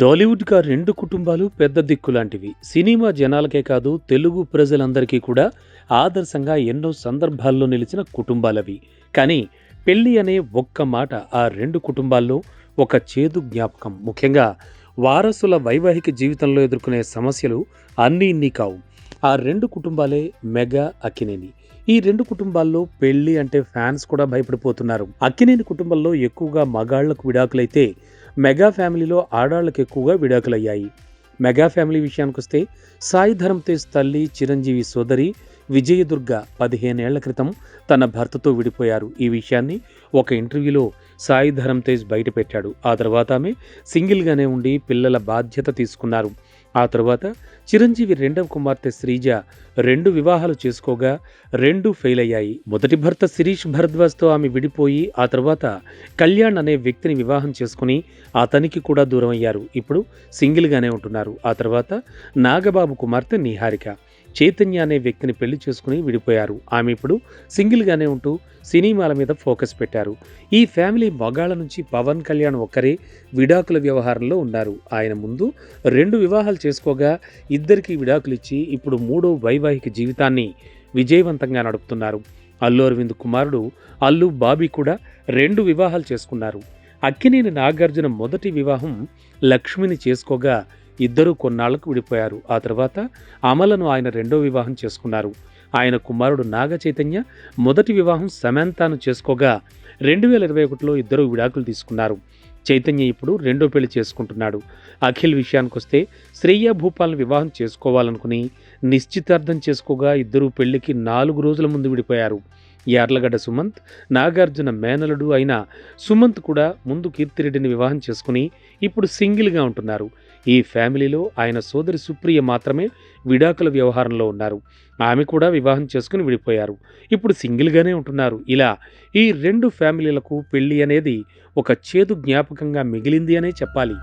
టాలీవుడ్గా రెండు కుటుంబాలు పెద్ద దిక్కు లాంటివి సినిమా జనాలకే కాదు తెలుగు ప్రజలందరికీ కూడా ఆదర్శంగా ఎన్నో సందర్భాల్లో నిలిచిన కుటుంబాలవి. కానీ పెళ్ళి అనే ఒక్క మాట ఆ రెండు కుటుంబాల్లో ఒక చేదు జ్ఞాపకం. ముఖ్యంగా వారసుల వైవాహిక జీవితంలో ఎదుర్కొనే సమస్యలు అన్నీ ఇన్ని కావు. ఆ రెండు కుటుంబాలే మెగా అక్కినేని. ఈ రెండు కుటుంబాల్లో పెళ్ళి అంటే ఫ్యాన్స్ కూడా భయపడిపోతున్నారు. అక్కినేని కుటుంబంలో ఎక్కువగా మగాళ్ళకు విడాకులైతే మెగా ఫ్యామిలీలో ఆడాళ్ళకు ఎక్కువగా విడాకులయ్యాయి. మెగా ఫ్యామిలీ విషయానికి వస్తే సాయి ధరమ్ తేజ్ తల్లి చిరంజీవి సోదరి విజయదుర్గ పదిహేనేళ్ళ క్రితం తన భర్తతో విడిపోయారు. ఈ విషయాన్ని ఒక ఇంటర్వ్యూలో సాయి ధరమ్ తేజ్ బయటపెట్టాడు. ఆ తర్వాత ఆమె సింగిల్గానే ఉండి పిల్లల బాధ్యత తీసుకున్నారు. ఆ తర్వాత చిరంజీవి రెండవ కుమార్తె శ్రీజ రెండు వివాహాలు చేసుకోగా రెండు ఫెయిల్ అయ్యాయి. మొదటి భర్త శిరీష్ భరద్వాజ్తో ఆమె విడిపోయి ఆ తర్వాత కళ్యాణ్ అనే వ్యక్తిని వివాహం చేసుకుని అతనికి కూడా దూరం అయ్యారు ఇప్పుడు సింగిల్గానే ఉంటున్నారు. ఆ తర్వాత నాగబాబు కుమార్తె నిహారిక. చైతన్య అనే వ్యక్తిని పెళ్ళి చేసుకుని విడిపోయారు. ఆమె ఇప్పుడు సింగిల్గానే ఉంటూ సినిమాల మీద ఫోకస్ పెట్టారు. ఈ ఫ్యామిలీ మగాళ్ళ నుంచి పవన్ కళ్యాణ్ ఒక్కరే విడాకుల వ్యవహారంలో ఉన్నారు. ఆయన ముందు రెండు వివాహాలు చేసుకోగా ఇద్దరికి విడాకులు ఇచ్చి ఇప్పుడు మూడో వైవాహిక జీవితాన్ని విజయవంతంగా నడుపుతున్నారు. అల్లు అరవింద్ కుమారుడు అల్లు బాబీ కూడా రెండు వివాహాలు చేసుకున్నారు. అక్కినేని నాగార్జున మొదటి వివాహం లక్ష్మిని చేసుకోగా ఇద్దరూ కొన్నాళ్ళకు విడిపోయారు. ఆ తర్వాత అమలను ఆయన రెండో వివాహం చేసుకున్నారు. ఆయన కుమారుడు నాగ చైతన్య మొదటి వివాహం సమంతాను చేసుకోగా రెండు వేల ఇరవై ఒకటిలో ఇద్దరు విడాకులు తీసుకున్నారు. చైతన్య ఇప్పుడు రెండో పెళ్ళి చేసుకుంటున్నాడు. అఖిల్ విషయానికొస్తే శ్రేయ భూపాల్ని వివాహం చేసుకోవాలనుకుని నిశ్చితార్థం చేసుకోగా ఇద్దరు పెళ్ళికి నాలుగు రోజుల ముందు విడిపోయారు. యార్లగడ్డ సుమంత్ నాగార్జున మేనలుడు అయిన సుమంత్ కూడా ముందు కీర్తిరెడ్డిని వివాహం చేసుకుని ఇప్పుడు సింగిల్గా ఉంటున్నారు. ఈ ఫ్యామిలీలో ఆయన సోదరి సుప్రియ మాత్రమే విడాకుల వ్యవహారంలో ఉన్నారు. ఆమె కూడా వివాహం చేసుకుని విడిపోయారు. ఇప్పుడు సింగిల్గానే ఉంటున్నారు. ఇలా ఈ రెండు ఫ్యామిలీలకు పెళ్ళి అనేది ఒక చేదు జ్ఞాపకంగా మిగిలింది అనే చెప్పాలి.